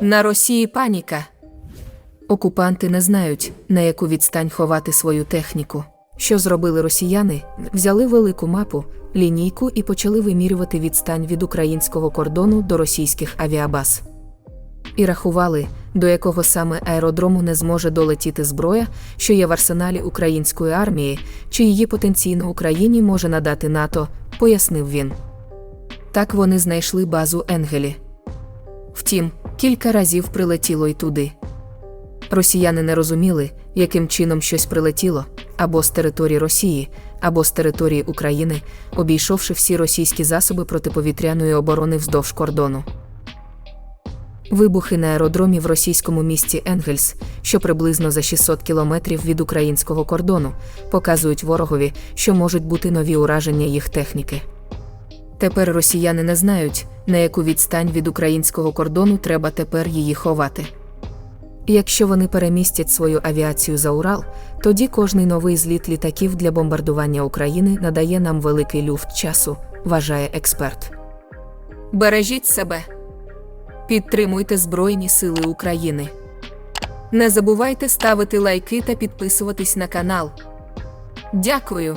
На Росії паніка. Окупанти не знають, на яку відстань ховати свою техніку. Що зробили росіяни? Взяли велику мапу, лінійку і почали вимірювати відстань від українського кордону до російських авіабаз. І рахували, до якого саме аеродрому не зможе долетіти зброя, що є в арсеналі української армії, чи її потенційно Україні може надати НАТО, пояснив він. Так вони знайшли базу Енгелі. Втім, кілька разів прилетіло й туди. Росіяни не розуміли, яким чином щось прилетіло або з території Росії, або з території України, обійшовши всі російські засоби протиповітряної оборони вздовж кордону. Вибухи на аеродромі в російському місті Енгельс, що приблизно за 600 кілометрів від українського кордону, показують ворогові, що можуть бути нові ураження їх техніки. Тепер росіяни не знають, на яку відстань від українського кордону треба тепер її ховати. Якщо вони перемістять свою авіацію за Урал, тоді кожний новий зліт літаків для бомбардування України надає нам великий люфт часу, вважає експерт. Бережіть себе. Підтримуйте Збройні Сили України. Не забувайте ставити лайки та підписуватись на канал. Дякую.